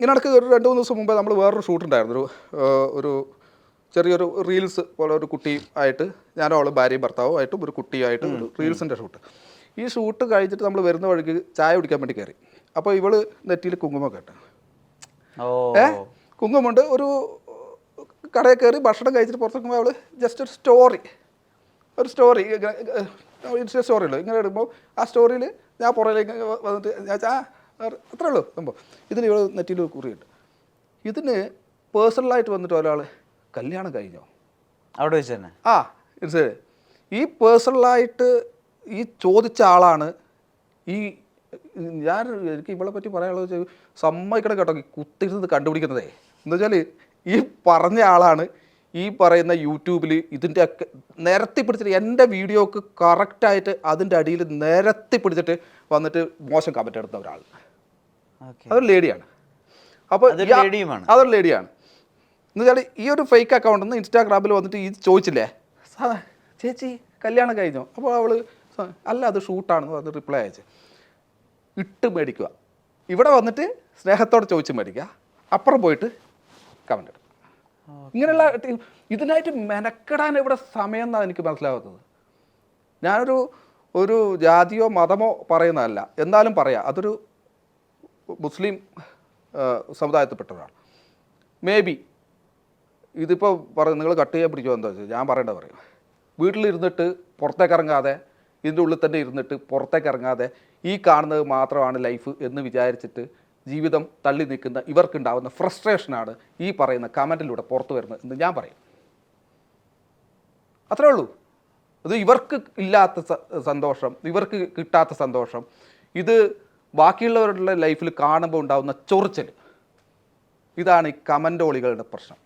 ഇങ്ങനെ ഒരു രണ്ട് മൂന്ന് ദിവസം മുമ്പേ നമ്മൾ വേറൊരു ഷൂട്ടുണ്ടായിരുന്നു ഒരു ഒരു ചെറിയൊരു റീൽസ് പോലെ ഒരു കുട്ടി ആയിട്ട് ഞാനും അവൾ ഭാര്യയും ഭർത്താവും ആയിട്ടും ഒരു കുട്ടിയായിട്ട് ഒരു റീൽസിന്റെ ഷൂട്ട് ഈ ഷൂട്ട് കഴിഞ്ഞിട്ട് നമ്മൾ വരുന്ന വഴിക്ക് ചായ കുടിക്കാൻ വേണ്ടി കയറി. അപ്പോൾ ഇവൾ നെറ്റിയിൽ കുങ്കുമം കേട്ട ഏ? കുങ്കുമുണ്ട് ഒരു കടയിൽ കയറി ഭക്ഷണം കഴിച്ചിട്ട് പുറത്ത് നിൽക്കുമ്പോൾ അവൾ ജസ്റ്റ് ഒരു സ്റ്റോറി ഒരു സ്റ്റോറി ഇൻസ്റ്റ സ്റ്റോറിയുള്ളൂ ഇങ്ങനെ ഇടുമ്പോൾ ആ സ്റ്റോറിയിൽ ഞാൻ പുറകിലേക്ക് വന്നിട്ട് ഞാൻ അത്രേ ഉള്ളൂ സംഭവം. ഇതിന് ഇവിടെ നെറ്റിയിൽ കുറിയുണ്ട്. ഇതിന് പേഴ്സണലായിട്ട് വന്നിട്ട് ഒരാൾ കല്യാണം കഴിഞ്ഞോ? അവിടെ വെച്ച് തന്നെ. ആ മനസ്സിലായി. ഈ പേഴ്സണലായിട്ട് ഈ ചോദിച്ച ആളാണ് ഈ ഞാൻ എനിക്ക് ഇവളെ പറ്റി പറയാനുള്ളത് സമ്മതിക്കണം കേട്ടോ ഈ കുത്തിരുന്നത് കണ്ടുപിടിക്കുന്നതേ. എന്ന് വെച്ചാൽ ഈ പറഞ്ഞ ആളാണ് ഈ പറയുന്ന യൂട്യൂബിൽ ഇതിന്റെ ഒക്കെ നിരത്തി പിടിച്ചിട്ട് എന്റെ വീഡിയോക്ക് കറക്റ്റായിട്ട് അതിന്റെ അടിയിൽ നിരത്തി പിടിച്ചിട്ട് വന്നിട്ട് മോശം കമന്റ് എടുത്ത ഒരാൾ. അതൊരു ലേഡിയാണ്. അപ്പോൾ അതൊരു ലേഡിയാണ്. എന്ന് വെച്ചാൽ ഈ ഒരു ഫേക്ക് അക്കൗണ്ടിൽ നിന്ന് ഇൻസ്റ്റാഗ്രാമിൽ വന്നിട്ട് ഈ ചോദിച്ചില്ലേ? "സാ- ചേച്ചി കല്യാണം കഴിഞ്ഞോ? അപ്പോൾ അവൾ അല്ല അത് ഷൂട്ടാണെന്ന് പറഞ്ഞ് റിപ്ലൈ അയച്ചു. ഇട്ട് മേടിക്കുക. ഇവിടെ വന്നിട്ട് സ്നേഹത്തോടെ ചോദിച്ച് മേടിക്കുക. അപ്പുറം പോയിട്ട് കമന്റ് ഇടും ഇങ്ങനെയുള്ള ഇതിനായിട്ട് മെനക്കെടാൻ ഇവിടെ സമയം എന്നാണ് എനിക്ക് മനസ്സിലാകുന്നത് ഞാനൊരു ഒരു ജാതിയോ മതമോ പറയുന്നതല്ല. എന്നാലും പറയാം. അതൊരു മുസ്ലിം സമുദായത്തിൽപ്പെട്ട സമുദായത്തിൽപ്പെട്ടവരാണ് മേ ബി ഇതിപ്പോൾ പറ നിങ്ങൾ കട്ട് ചെയ്യാൻ പിടിക്കുമോ എന്താ വെച്ചാൽ ഞാൻ പറയേണ്ട പറയും. വീട്ടിലിരുന്നിട്ട് പുറത്തേക്ക് ഇറങ്ങാതെ ഇതിന്റെ ഉള്ളിൽ തന്നെ ഇരുന്നിട്ട് പുറത്തേക്ക് ഇറങ്ങാതെ ഈ കാണുന്നത് മാത്രമാണ് ലൈഫ് എന്ന് വിചാരിച്ചിട്ട് ജീവിതം തള്ളി നിൽക്കുന്ന ഇവർക്കുണ്ടാവുന്ന ഫ്രസ്ട്രേഷനാണ് ഈ പറയുന്ന കമന്റിലൂടെ പുറത്തു വരുന്നത് എന്ന് ഞാൻ പറയും. അത്രേ ഉള്ളൂ. അത് ഇവർക്ക് ഇല്ലാത്ത സന്തോഷം ഇവർക്ക് കിട്ടാത്ത സന്തോഷം. ഇത് ബാക്കിയുള്ളവരുടെ ലൈഫിൽ കാണുമ്പോൾ ഉണ്ടാകുന്ന ചൊറിച്ചൽ ഇതാണ് ഈ കമന്റോളികളുടെ പ്രശ്നം.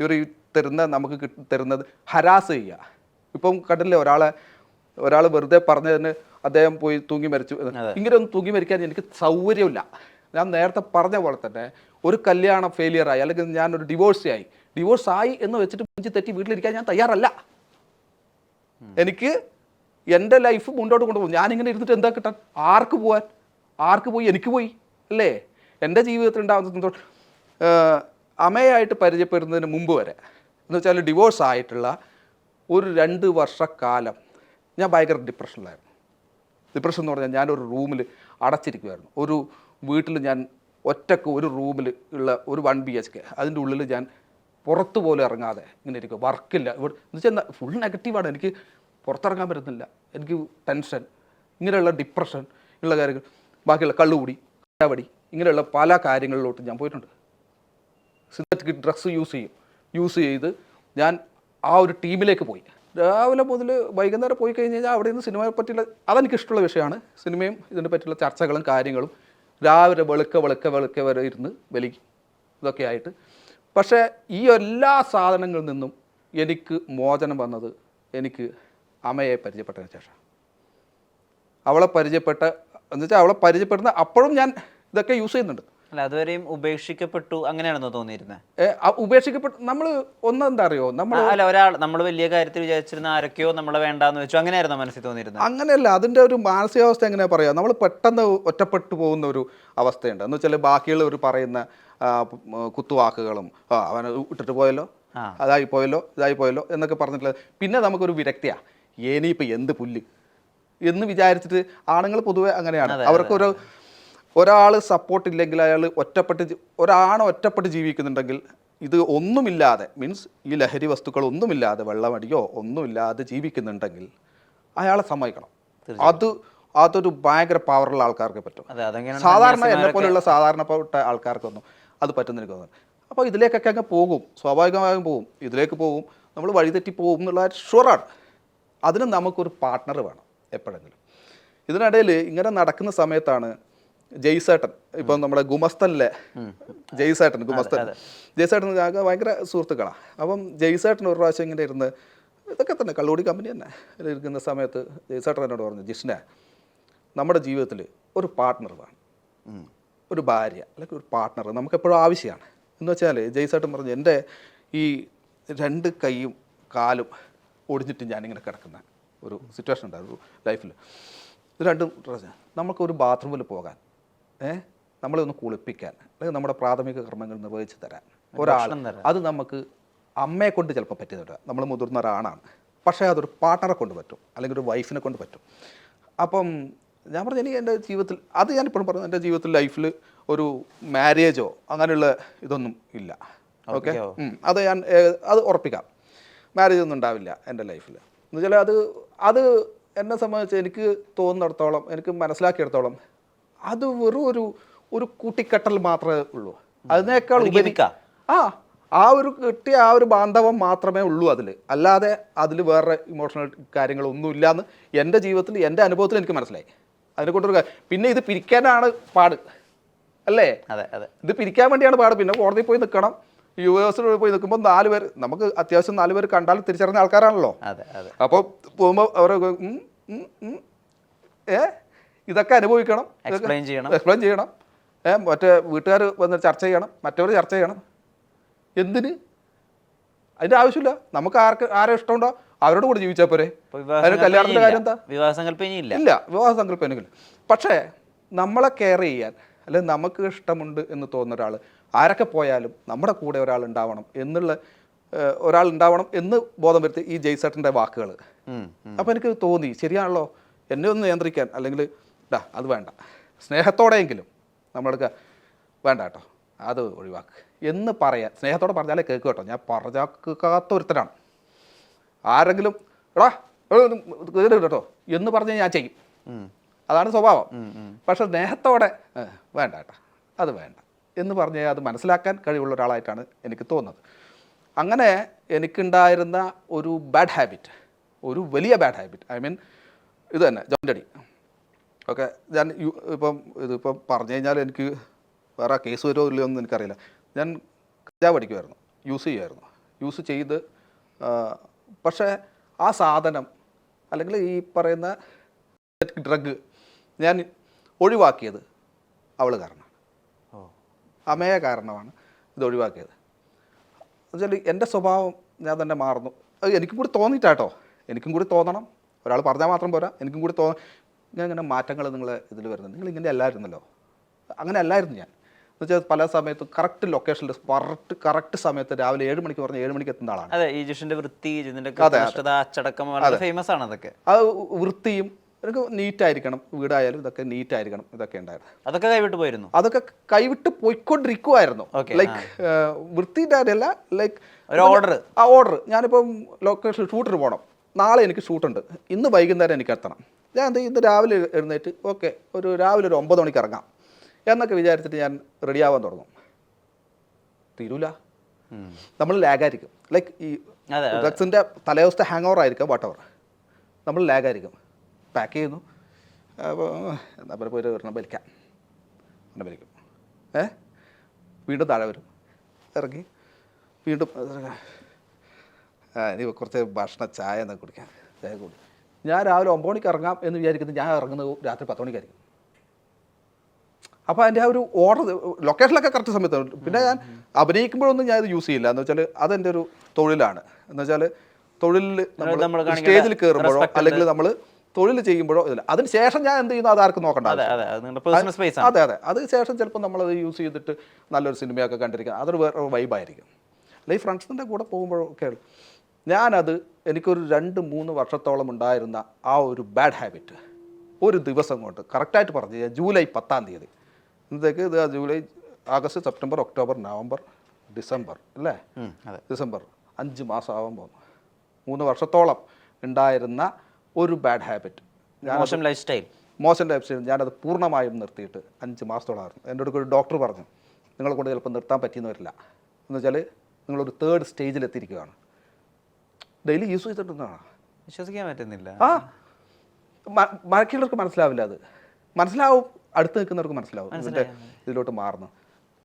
ഇവർ ഈ തരുന്ന നമുക്ക് തരുന്നത് ഹരാസ് ചെയ്യുക. ഇപ്പം കണ്ടില്ലേ ഒരാളെ ഒരാൾ വെറുതെ പറഞ്ഞതിന് അദ്ദേഹം പോയി തൂങ്ങി മരിച്ചു. ഇങ്ങനെ ഒന്നും തൂങ്ങി മരിക്കാൻ എനിക്ക് സൗകര്യമില്ല. ഞാൻ നേരത്തെ പറഞ്ഞ പോലെ തന്നെ ഒരു കല്യാണം ഫെയിലിയർ ആയി അല്ലെങ്കിൽ ഞാനൊരു ഡിവോഴ്സ് ആയി. ഡിവോഴ്സ് ആയി എന്ന് വെച്ചിട്ട് മുഞ്ചി തെറ്റി വീട്ടിലിരിക്കാൻ ഞാൻ തയ്യാറല്ല. എനിക്ക് എന്റെ ലൈഫ് മുന്നോട്ട് കൊണ്ടുപോകും. ഞാനിങ്ങനെ ഇരുന്നിട്ട് എന്താ കിട്ടാൻ? ആർക്ക് പോവാൻ? ആർക്ക് പോയി? എനിക്ക് പോയി. അല്ലേ? എന്റെ ജീവിതത്തിൽ ഉണ്ടാകുന്ന സന്തോഷം. അമ്മയായിട്ട് പരിചയപ്പെടുന്നതിന് മുമ്പ് വരെ എന്ന് വെച്ചാൽ ഡിവോഴ്സ് ആയിട്ടുള്ള ഒരു രണ്ട് വർഷക്കാലം ഞാൻ ഭയങ്കര ഡിപ്രഷനിലായിരുന്നു ഡിപ്രഷൻ എന്ന് പറഞ്ഞാൽ ഞാനൊരു റൂമിൽ അടച്ചിരിക്കുമായിരുന്നു ഒരു വീട്ടിൽ ഞാൻ ഒറ്റയ്ക്ക് ഒരു റൂമിൽ ഉള്ള ഒരു വൺ ബി എച്ച് കെ അതിന്റെ ഉള്ളിൽ ഞാൻ പുറത്ത് പോലും ഇറങ്ങാതെ ഇങ്ങനെ ഇരിക്കും വർക്കില്ല ഇവിടെ എന്ന് വെച്ചാൽ ഫുൾ നെഗറ്റീവാണ് എനിക്ക് പുറത്തിറങ്ങാൻ പറ്റുന്നില്ല. എനിക്ക് ടെൻഷൻ ഇങ്ങനെയുള്ള ഡിപ്രഷൻ ഉള്ള കാര്യങ്ങൾ. ബാക്കിയുള്ള കള്ളുകൂടി ചവടി ഇങ്ങനെയുള്ള പല കാര്യങ്ങളിലോട്ട് ഞാൻ പോയിട്ടുണ്ട്. സിന്തറ്റിക് ഡ്രഗ്സ് യൂസ് ചെയ്യും. യൂസ് ചെയ്ത് ഞാൻ ആ ഒരു ടീമിലേക്ക് പോയി. രാവിലെ മുതൽ വൈകുന്നേരം പോയി കഴിഞ്ഞ് കഴിഞ്ഞാൽ അവിടെ നിന്ന് സിനിമയെ പറ്റിയുള്ള അതെനിക്ക് ഇഷ്ടമുള്ള വിഷയമാണ്. സിനിമയും ഇതിനെ പറ്റിയുള്ള ചർച്ചകളും കാര്യങ്ങളും രാവിലെ വെളുക്ക വെളുക്ക വെളുക്ക വരെ ഇരുന്ന് വലിക്കും ഇതൊക്കെ ആയിട്ട്. പക്ഷേ ഈ എല്ലാ സാധനങ്ങളിൽ നിന്നും എനിക്ക് മോചനം വന്നത് എനിക്ക് അമ്മയെ പരിചയപ്പെട്ടതിന് ശേഷം അവളെ പരിചയപ്പെട്ട എന്ന് വെച്ചാൽ അവളെ പരിചയപ്പെടുന്ന അപ്പോഴും ഞാൻ ഇതൊക്കെ യൂസ് ചെയ്യുന്നുണ്ട്. അല്ല അതുവരെയും ഉപേക്ഷിക്കപ്പെട്ടു അങ്ങനെയാണെന്നോ തോന്നിയിരുന്നത് ഉപേക്ഷിക്കപ്പെട്ടു. നമ്മൾ ഒന്നെന്താ അറിയോ നമ്മൾ അല്ല ഒരാൾ നമ്മൾ വലിയ കാര്യത്തിൽ വിചാരിച്ചിരുന്ന ആരൊക്കെയോ നമ്മളെ വേണ്ടാന്ന് വെച്ചു. അങ്ങനെയായിരുന്നു മനസ്സിൽ തോന്നിയിരുന്നത്? അങ്ങനെയല്ല അതിന്റെ ഒരു മാനസികാവസ്ഥ എങ്ങനെയാ പറയുക നമ്മൾ പെട്ടെന്ന് ഒറ്റപ്പെട്ടു പോകുന്ന ഒരു അവസ്ഥയുണ്ട്. എന്ന് വെച്ചാൽ ബാക്കിയുള്ളവർ പറയുന്ന കുത്തുവാക്കുകളും അവൻ ഇട്ടിട്ട് പോയല്ലോ. അതായി പോയല്ലോ ഇതായി പോയല്ലോ എന്നൊക്കെ പറഞ്ഞിട്ടുള്ളത്. പിന്നെ നമുക്കൊരു വിരക്തിയാണ് ഇനിയിപ്പോൾ എന്ത് പുല്ല്? എന്ന് വിചാരിച്ചിട്ട് ആണുങ്ങൾ പൊതുവെ അങ്ങനെയാണ്. അവർക്കൊരു ഒരാൾ സപ്പോർട്ട് ഇല്ലെങ്കിൽ അയാൾ ഒറ്റപ്പെട്ട് ഒരാണ് ഒറ്റപ്പെട്ട് ജീവിക്കുന്നുണ്ടെങ്കിൽ ഇത് ഒന്നുമില്ലാതെ മീൻസ് ഈ ലഹരി വസ്തുക്കൾ ഒന്നുമില്ലാതെ വെള്ളമടിയോ ഒന്നുമില്ലാതെ ജീവിക്കുന്നുണ്ടെങ്കിൽ അയാളെ സമ്മതിക്കണം. അത് അതൊരു ഭയങ്കര പവറുള്ള ആൾക്കാർക്ക് പറ്റും. സാധാരണ എന്നെ പോലെയുള്ള സാധാരണപ്പെട്ട ആൾക്കാർക്കൊന്നും അത് പറ്റുന്നെനിക്ക് തോന്നുന്നു അപ്പോൾ ഇതിലേക്കൊക്കെ അങ്ങ് പോകും സ്വാഭാവികമായും പോകും ഇതിലേക്ക് പോകും നമ്മൾ വഴിതെറ്റി പോകും എന്നുള്ള ഷുവറാണ് അതിന് നമുക്കൊരു പാർട്ട്ണർ വേണം. എപ്പോഴെങ്കിലും. ഇതിനിടയിൽ ഇങ്ങനെ നടക്കുന്ന സമയത്താണ് ജയ്സേട്ടൻ ഇപ്പം നമ്മുടെ ഗുമസ്തനിലെ ജയ്സേട്ടൻ ഗുമസ്തൻ. ജയ്സേട്ടൻ ആകെ ഭയങ്കര സുഹൃത്തുക്കളാണ് അപ്പം ജയ്സേട്ടൻ ഒരു പ്രാവശ്യം ഇങ്ങനെ ഇരുന്ന് ഇതൊക്കെ തന്നെ കള്ളുകൂടി കമ്പനി തന്നെ. ഇരിക്കുന്ന സമയത്ത് ജയ്സേട്ടൻ എന്നോട് പറഞ്ഞു ജിഷ്ണ നമ്മുടെ ജീവിതത്തിൽ ഒരു പാർട്ട്ണർ വേണം. ഒരു ഭാര്യ അല്ലെങ്കിൽ ഒരു പാർട്ട്ണർ നമുക്ക് എപ്പോഴും ആവശ്യമാണ്. എന്ന് വെച്ചാൽ ജയ്സേട്ടൻ പറഞ്ഞു എന്റെ ഈ രണ്ട് കൈയും കാലും ഒടിഞ്ഞിട്ട് ഞാനിങ്ങനെ കിടക്കുന്ന. ഒരു സിറ്റുവേഷൻ ഉണ്ടായിരുന്നു ലൈഫിൽ ഇത് രണ്ടും പ്രശ്നം നമുക്കൊരു ബാത്റൂമിൽ പോകാൻ ഏഹ് നമ്മളെ ഒന്ന് കുളിപ്പിക്കാൻ അല്ലെങ്കിൽ നമ്മുടെ പ്രാഥമിക കർമ്മങ്ങൾ നിർവഹിച്ച് തരാൻ. ഒരാൾ. അത് നമുക്ക് അമ്മയെ കൊണ്ട് ചിലപ്പോൾ പറ്റിയതല്ല നമ്മൾ മുതിർന്ന ഒരാണാണ് പക്ഷേ അതൊരു പാർട്ണറെ കൊണ്ട് പറ്റും അല്ലെങ്കിൽ ഒരു വൈഫിനെ കൊണ്ട് പറ്റും. അപ്പം ഞാൻ പറഞ്ഞു എനിക്ക് എന്റെ ജീവിതത്തിൽ അത് ഞാൻ ഇപ്പോഴും പറഞ്ഞു എന്റെ ജീവിതത്തിൽ ലൈഫിൽ ഒരു മാരേജോ അങ്ങനെയുള്ള ഇതൊന്നും ഇല്ല. ഓക്കെ? അത് ഞാൻ അത് ഉറപ്പിക്കാം. മാരേജ് ഒന്നും ഉണ്ടാവില്ല എന്റെ ലൈഫിൽ എന്ന് വെച്ചാൽ അത് അത് എന്നെ സംബന്ധിച്ച് എനിക്ക് തോന്നുന്നിടത്തോളം എനിക്ക് മനസ്സിലാക്കിയിടത്തോളം അത് വെറും ഒരു ഒരു കൂട്ടിക്കെട്ടൽ മാത്രമേ ഉള്ളൂ. അതിനേക്കാൾ ഉപരി ആ? ആ ആ ഒരു കിട്ടിയ ആ ഒരു ബാന്ധവം മാത്രമേ ഉള്ളൂ അതിൽ അല്ലാതെ അതിൽ വേറെ ഇമോഷണൽ കാര്യങ്ങളൊന്നും ഇല്ലയെന്ന് എന്റെ ജീവിതത്തിൽ എന്റെ അനുഭവത്തിൽ എനിക്ക് മനസ്സിലായി. അതിനെ കൊണ്ടൊരു പിന്നെ ഇത് പിരിക്കാനാണ് പാട്. അല്ലേ? അതെ അതെ. ഇത് പിരിക്കാൻ വേണ്ടിയാണ് പാട്. പിന്നെ കോടതിയിൽ പോയി നിൽക്കണം യു എസ് പോയി നിൽക്കുമ്പോൾ നാല് പേര് നമുക്ക് അത്യാവശ്യം നാല് പേര് കണ്ടാൽ തിരിച്ചറിഞ്ഞ ആൾക്കാരാണല്ലോ. അപ്പോൾ പോകുമ്പോൾ അവർ ഏ? ഇതൊക്കെ അനുഭവിക്കണം. എക്സ്പ്ലെയിൻ ചെയ്യണം. എക്സ്പ്ലെയിൻ ചെയ്യണം. ഏ മറ്റേ വീട്ടുകാർ വന്ന് ചർച്ച ചെയ്യണം. മറ്റവർ ചർച്ച ചെയ്യണം. എന്തിന്? അതിന്റെ ആവശ്യമില്ല. നമുക്ക് ആർക്ക് ആരെ ഇഷ്ടമുണ്ടോ അവരോട് കൂടെ ജീവിച്ചാൽ പോരെ. അതിന് കല്യാണത്തിന്റെ കാര്യം എന്താ? വിവാഹ സങ്കല്പം ഇനി ഇല്ല ഇല്ല വിവാഹ സങ്കല്പം പക്ഷേ നമ്മളെ കെയർ ചെയ്യാൻ അല്ലെങ്കിൽ നമുക്ക് ഇഷ്ടമുണ്ട് എന്ന് തോന്നുന്ന ഒരാൾ ആരൊക്കെ പോയാലും നമ്മുടെ കൂടെ ഒരാൾ ഉണ്ടാവണം എന്നുള്ള ഒരാൾ ഉണ്ടാവണം എന്ന് ബോധം വരുത്തി ഈ ജയ്സേട്ടന്റെ വാക്കുകൾ. അപ്പോൾ എനിക്ക് തോന്നി. ശരിയാണല്ലോ. എന്നെ ഒന്ന് നിയന്ത്രിക്കാൻ അല്ലെങ്കിൽ ഡാ അത് വേണ്ട. സ്നേഹത്തോടെയെങ്കിലും നമ്മളെടുക്കുക വേണ്ട കേട്ടോ. അത് ഒഴിവാക്ക്. എന്ന് പറയാൻ സ്നേഹത്തോടെ പറഞ്ഞാലേ കേൾക്കും കേട്ടോ. ഞാൻ പറഞ്ഞാൽ കേൾക്കാത്ത ഒരുത്തനാണ്. ആരെങ്കിലും എടാ കേട്ടോ എന്ന് പറഞ്ഞാൽ ഞാൻ ചെയ്യും. അതാണ് സ്വഭാവം. പക്ഷെ സ്നേഹത്തോടെ "ഏ, വേണ്ട കേട്ടോ. അത് വേണ്ട. എന്ന് പറഞ്ഞ് അത് മനസ്സിലാക്കാൻ കഴിവുള്ള ഒരാളായിട്ടാണ് എനിക്ക് തോന്നുന്നത്. അങ്ങനെ എനിക്കുണ്ടായിരുന്ന ഒരു ബാഡ് ഹാബിറ്റ് ഒരു വലിയ ബാഡ് ഹാബിറ്റ് ഐ മീൻ ഇത് തന്നെ ജോയിന്റടി ഓക്കെ ഞാൻ യു- ഇപ്പം ഇതിപ്പം പറഞ്ഞു കഴിഞ്ഞാൽ എനിക്ക് വേറെ കേസ് വരുമോ ഇല്ലയോ എന്ന് എനിക്കറിയില്ല. ഞാൻ കഞ്ചാവ് അടിക്കുമായിരുന്നു യൂസ് ചെയ്യുമായിരുന്നു. യൂസ് ചെയ്ത് പക്ഷേ ആ സാധനം അല്ലെങ്കിൽ ഈ പറയുന്ന ഡ്രഗ് ഞാൻ ഒഴിവാക്കിയത് അവൾ കാരണമാണ്. ഓ. അമയ കാരണമാണ് ഇത് ഒഴിവാക്കിയത്. എന്നുവെച്ചാൽ എന്റെ സ്വഭാവം ഞാൻ തന്നെ മാറുന്നു. അത് എനിക്കും കൂടി തോന്നിയിട്ടാട്ടോ. എനിക്കും കൂടി തോന്നണം. ഒരാൾ പറഞ്ഞാൽ മാത്രം പോരാ. എനിക്കും കൂടി തോന്ന ഞാൻ ഇങ്ങനെ മാറ്റങ്ങൾ നിങ്ങൾ ഇതിൽ വരുന്നത്. നിങ്ങൾ ഇങ്ങനെ അല്ലായിരുന്നല്ലോ. അങ്ങനെ അല്ലായിരുന്നു ഞാൻ. എന്നുവെച്ചാൽ പല സമയത്തും കറക്റ്റ് ലൊക്കേഷനിൽ കറക്റ്റ് കറക്റ്റ് സമയത്ത് രാവിലെ ഏഴ് മണിക്ക് പറഞ്ഞ ഏഴ് മണിക്ക് എത്തുന്ന ആളാണ്. അതെ ഈ ജിഷിന്റെ വൃത്തി ഫേമസ് ആണ് അതൊക്കെ. അത് വൃത്തിയും എനിക്ക് നീറ്റായിരിക്കണം. വീടായാലും ഇതൊക്കെ നീറ്റായിരിക്കണം. ഇതൊക്കെ ഉണ്ടായിരുന്നു അതൊക്കെ കൈവിട്ട് പോയിരുന്നു? അതൊക്കെ കൈവിട്ട് പോയിക്കൊണ്ടിരിക്കുമായിരുന്നു ലൈക്ക് വൃത്തിന്റെ കാര്യമല്ല ലൈക്ക് ഒരു ഓർഡർ ആ ഓർഡർ ഞാനിപ്പം ലൊക്കേഷൻ ഷൂട്ടിന് പോകണം നാളെ എനിക്ക് ഷൂട്ടുണ്ട് ഇന്ന് വൈകുന്നേരം എനിക്ക് എത്തണം. ഞാൻ എന്ത്? ഇന്ന് രാവിലെ എഴുന്നേറ്റ് ഓക്കെ ഒരു രാവിലെ ഒരു ഒമ്പത് മണിക്ക് ഇറങ്ങാം. എന്നൊക്കെ വിചാരിച്ചിട്ട് ഞാൻ റെഡിയാവാൻ തുടങ്ങും. തീരൂല. നമ്മൾ ലാഗായിരിക്കും ലൈക്ക് ഈ ഡ്രഗ്സിന്റെ തലേ തലേദിവസത്തെ ഹാങ് ഓവർ ആയിരിക്കാം വാട്ടവർ നമ്മൾ ലാഗായിരിക്കും പാക്ക് ചെയ്യുന്നു. അപ്പോൾ എന്താ പറയുക പോയിട്ട് ഒരെണ്ണം വലിക്കാം. ഒരെണ്ണം വലിക്കും. ഏ? വീണ്ടും താഴെ വരും. ഇറങ്ങി. വീണ്ടും ഇനി കുറച്ച് ഭക്ഷണ ചായ എന്നൊക്കെ കുടിക്കാം. ചായ കൂടി. ഞാൻ രാവിലെ ഒമ്പത് മണിക്ക് ഇറങ്ങാം എന്ന് വിചാരിക്കുന്നത് ഞാൻ ഇറങ്ങുന്നത് രാത്രി പത്ത് മണിക്കായിരിക്കും. അപ്പോൾ അതിന്റെ ആ ഒരു ഓർഡർ ലൊക്കേഷനിലൊക്കെ കറക്റ്റ് സമയത്ത്. പിന്നെ ഞാൻ അഭിനയിക്കുമ്പോഴൊന്നും ഞാൻ ഇത് യൂസ് ചെയ്യില്ല. എന്ന് വെച്ചാൽ അതെന്റെ ഒരു തൊഴിലാണ്. എന്ന് വെച്ചാൽ തൊഴിലിൽ നമ്മൾ സ്റ്റേജിൽ കയറുമ്പോഴോ അല്ലെങ്കിൽ നമ്മൾ തൊഴിൽ ചെയ്യുമ്പോഴോ ഇതില്ല. അതിന് ശേഷം ഞാൻ എന്ത് ചെയ്യുന്നു? അതാർക്കും നോക്കണ്ട അതെ ആർക്കും ആണ്. അതെ അതെ. അത് ശേഷം ചിലപ്പോൾ നമ്മളത് യൂസ് ചെയ്തിട്ട് നല്ലൊരു സിനിമയൊക്കെ കണ്ടിരിക്കുക അതൊരു വേറെ വൈബായിരിക്കും അല്ലെങ്കിൽ ഫ്രണ്ട്സിന്റെ കൂടെ പോകുമ്പോഴൊക്കെ ഞാനത് എനിക്കൊരു രണ്ട് മൂന്ന് വർഷത്തോളം ഉണ്ടായിരുന്ന ആ ഒരു ബാഡ് ഹാബിറ്റ് ഒരു ദിവസം കൊണ്ട്. കറക്റ്റായിട്ട് പറഞ്ഞു കഴിഞ്ഞാൽ ജൂലൈ പത്താം തീയതി. ഇന്നത്തേക്ക് ഇത് July August September October November December അല്ലേ? അതെ. ഡിസംബർ. അഞ്ച് മാസം ആവാൻ പോകുന്നു. മൂന്ന് വർഷത്തോളം ഉണ്ടായിരുന്ന ഒരു ബാഡ് ഹാബിറ്റ് മോശം ലൈഫ് സ്റ്റൈൽ മോശം ലൈഫ് സ്റ്റൈൽ ഞാനത് പൂർണമായും നിർത്തിയിട്ട് അഞ്ച് മാസത്തോളമായിരുന്നു എന്റെ അടുത്ത് ഒരു ഡോക്ടർ പറഞ്ഞു നിങ്ങളെ കൊണ്ട് ചിലപ്പോൾ നിർത്താൻ പറ്റിയെന്ന് വരില്ല. എന്ന് വെച്ചാൽ നിങ്ങളൊരു തേർഡ് സ്റ്റേജിൽ എത്തിയിരിക്കുകയാണ്. ഡെയിലി യൂസ് ചെയ്തിട്ടുണ്ടാണ് വിശ്വസിക്കാൻ പറ്റുന്നില്ല. ആ. ബാക്കിയുള്ളവർക്ക് മനസ്സിലാവില്ല അത്. മനസ്സിലാവും അടുത്ത് നിൽക്കുന്നവർക്ക് മനസ്സിലാവും. ഇതിലോട്ട് മാറുന്നു.